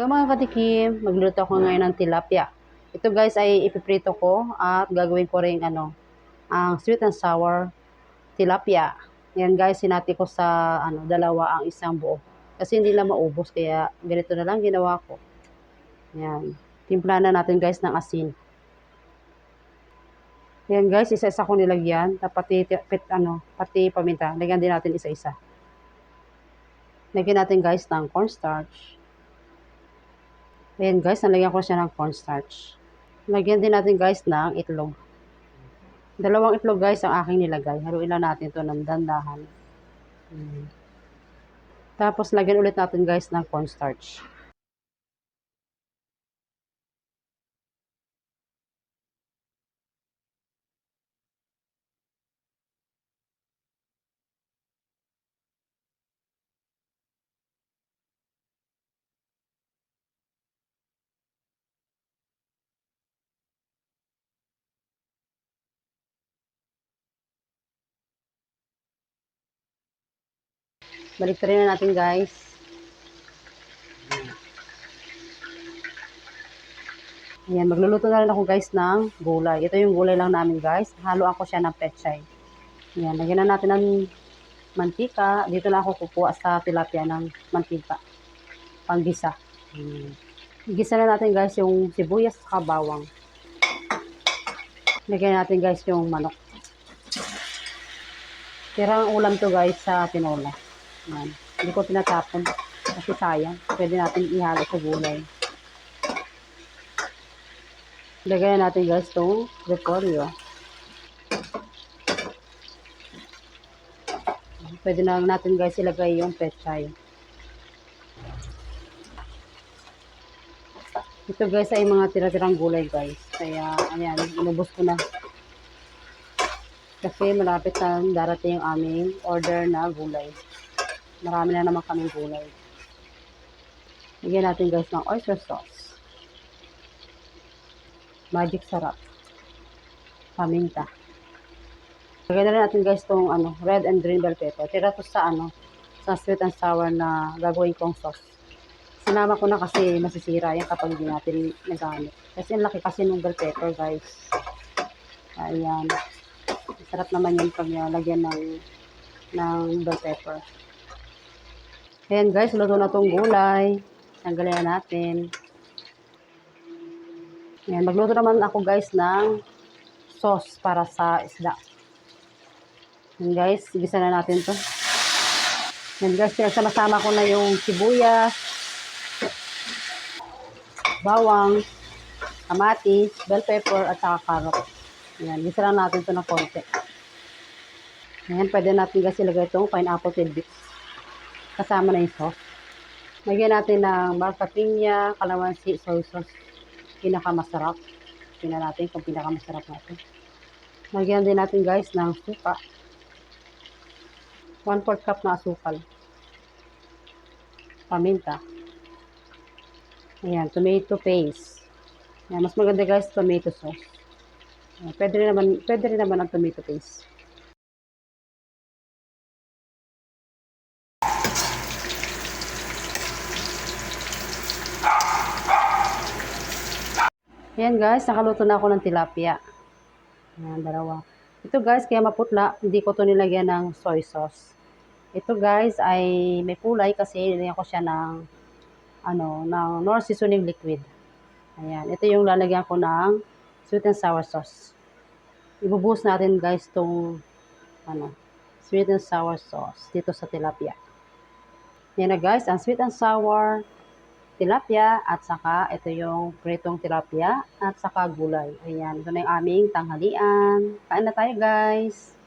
Hello mga katikim, magluto ako ngayon ng tilapia. Ito guys ay ipiprito ko at gagawin ko rin ano, ang sweet and sour tilapia. Yan guys, sinati ko sa ano, dalawa ang isang buo. Kasi hindi lang maubos kaya ganito na lang ginawa ko. Yan. Timpla na natin guys ng asin. Yan guys, isa-isa ko nilagyan. Pati, pit, ano, pati paminta. Lagyan din natin isa-isa. Lagyan natin guys ng cornstarch. Ayan guys, nalagyan ko siya ng cornstarch. Lagyan din natin guys ng itlog. Dalawang itlog guys ang aking nilagay. Haluin lang natin to ng dandahan. Hmm. Tapos lagyan ulit natin guys ng cornstarch. Balik na natin guys. Ayan, magluluto na rin ako guys ng gulay. Ito yung gulay lang namin guys. Haluan ko siya ng pechay. Ayan, lagyan na natin ng mantika. Dito na ako kukuha sa tilapia ng mantika. Panggisa. Ayan. Gisa na natin guys yung sibuyas at bawang. Lagyan natin guys yung manok. Tirang ulam to guys sa tinola. Ayan. Hindi ko tinatapon kasi sayang. Pwede natin ihalo sa gulay. Lagyan natin guys itong repolyo. Pwede na natin guys ilagay yung pechay. Ito guys ay mga tira-tirang gulay guys. Kaya ayan, inubos ko na. Kasi malapit na darating yung aming order na gulay. Marami na naman kaming gulay. Lagyan natin guys ng oyster sauce. Magic sarap. Paminta. Lagyan na rin natin guys tong ano, red and green bell pepper. Tira to sa ano, sa sweet and sour na gagawin kong sauce. Sinama ko na kasi masisira yan kapag hindi natin nagamit. Kasi ang laki kasi ng bell pepper guys. Ayan. Sarap naman yun pag lagyan ng, ng bell pepper. Ayan guys, luto na tong gulay. Tanggalin na natin. Ayan, magluto naman ako guys ng sauce para sa isda. Ayan guys, gisa na natin to. Ayan guys, pinagsama-sama ko na yung sibuyas, bawang, kamatis, bell pepper, at saka carrot. Ayan, gisa natin to ng konti. Ayan, pwede natin guys ilagay itong pineapple tidbits. Kasama na yung sauce. Lagyan natin ng marca piña, kalamansi, soy sauce. Pinakamasarap. Tingnan natin kung pinakamasarap natin. Lagyan din natin guys ng suka. 1 4 cup na asukal. Paminta. Ayan, tomato paste. Ayan, mas maganda guys, tomato sauce. Ayan, pwede rin naman, pwede rin naman ang tomato paste. Ayan guys, nakaluto na ako ng tilapia. Ayan, dalawa. Ito guys, kaya maputla, hindi ko to nilagyan ng soy sauce. Ito guys ay may kulay kasi nilagyan ko siya ng ano, ng nor seasoning liquid. Ayan, ito yung lalagyan ko ng sweet and sour sauce. Ibubuhos natin guys tong ano, sweet and sour sauce dito sa tilapia. Yan na guys, ang sweet and sour tilapia at saka ito yung pritong tilapia at saka gulay. Ayan, ito na yung aming tanghalian. Kain na tayo guys!